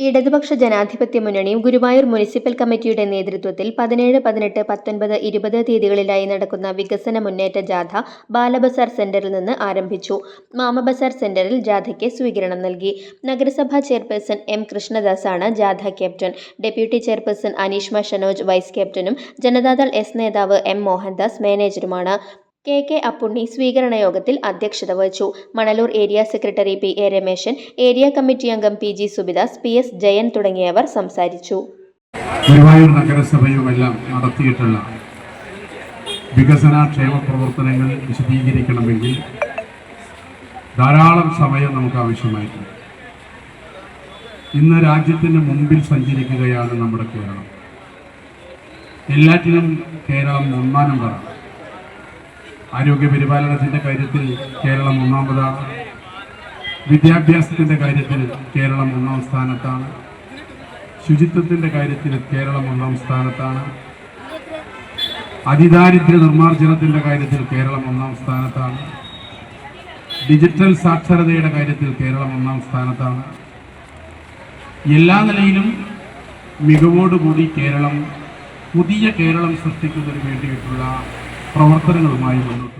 ഇടതുപക്ഷ ജനാധിപത്യ മുന്നണിയും ഗുരുവായൂർ മുനിസിപ്പൽ കമ്മിറ്റിയുടെ നേതൃത്വത്തിൽ പതിനേഴ് പതിനെട്ട് പത്തൊൻപത് ഇരുപത് തീയതികളിലായി നടക്കുന്ന വികസന മുന്നേറ്റ ജാഥ ബാലബസാർ സെന്ററിൽ നിന്ന് ആരംഭിച്ചു. മാമബസാർ സെന്ററിൽ ജാഥയ്ക്ക് സ്വീകരണം നൽകി. നഗരസഭാ ചെയർപേഴ്സൺ എം കൃഷ്ണദാസാണ് ജാഥ captain. Deputy chairperson Aneeshma Shanoj vice ക്യാപ്റ്റനും ജനതാദൾ എസ് നേതാവ് എം മോഹൻദാസ് മാനേജറുമാണ് കെ കെ അപ്പുണ്ണി സ്വീകരണ യോഗത്തിൽ അധ്യക്ഷത വഹിച്ചു. Manalur area secretary P A Rameshan area committee അംഗം P G Subidas P S Jayan തുടങ്ങിയവർ സംസാരിച്ചു. നഗരസഭയുമെല്ലാം നടത്തിയിട്ടുള്ള വികസന ക്ഷേമ പ്രവർത്തനങ്ങൾ വിശദീകരിക്കണമെങ്കിൽ ധാരാളം സമയം നമുക്ക് ആവശ്യമായിട്ടുണ്ട് ഇന്ന് രാജ്യത്തിന് മുമ്പിൽ സഞ്ചരിക്കുകയാണ് നമ്മുടെ കേരളം. എല്ലാറ്റിനും കേരളം ഒന്നാം നമ്പറാണ്. ആരോഗ്യ പരിപാലനത്തിന്റെ കാര്യത്തിൽ കേരളം ഒന്നാമതാണ് വിദ്യാഭ്യാസത്തിന്റെ കാര്യത്തിൽ കേരളം ഒന്നാം സ്ഥാനത്താണ് ശുചിത്വത്തിന്റെ കാര്യത്തിൽ കേരളം ഒന്നാം സ്ഥാനത്താണ് അതിദാരിദ്ര്യ നിർമ്മാർജനത്തിന്റെ കാര്യത്തിൽ കേരളം ഒന്നാം സ്ഥാനത്താണ് ഡിജിറ്റൽ സാക്ഷരതയുടെ കാര്യത്തിൽ കേരളം ഒന്നാം സ്ഥാനത്താണ്. എല്ലാ നിലയിലും മികവോടുകൂടി കേരളം പുതിയ കേരളം സൃഷ്ടിക്കുന്നതിന് വേണ്ടിയിട്ടുള്ള പ്രവർത്തനങ്ങളുമായി മുന്നോട്ട്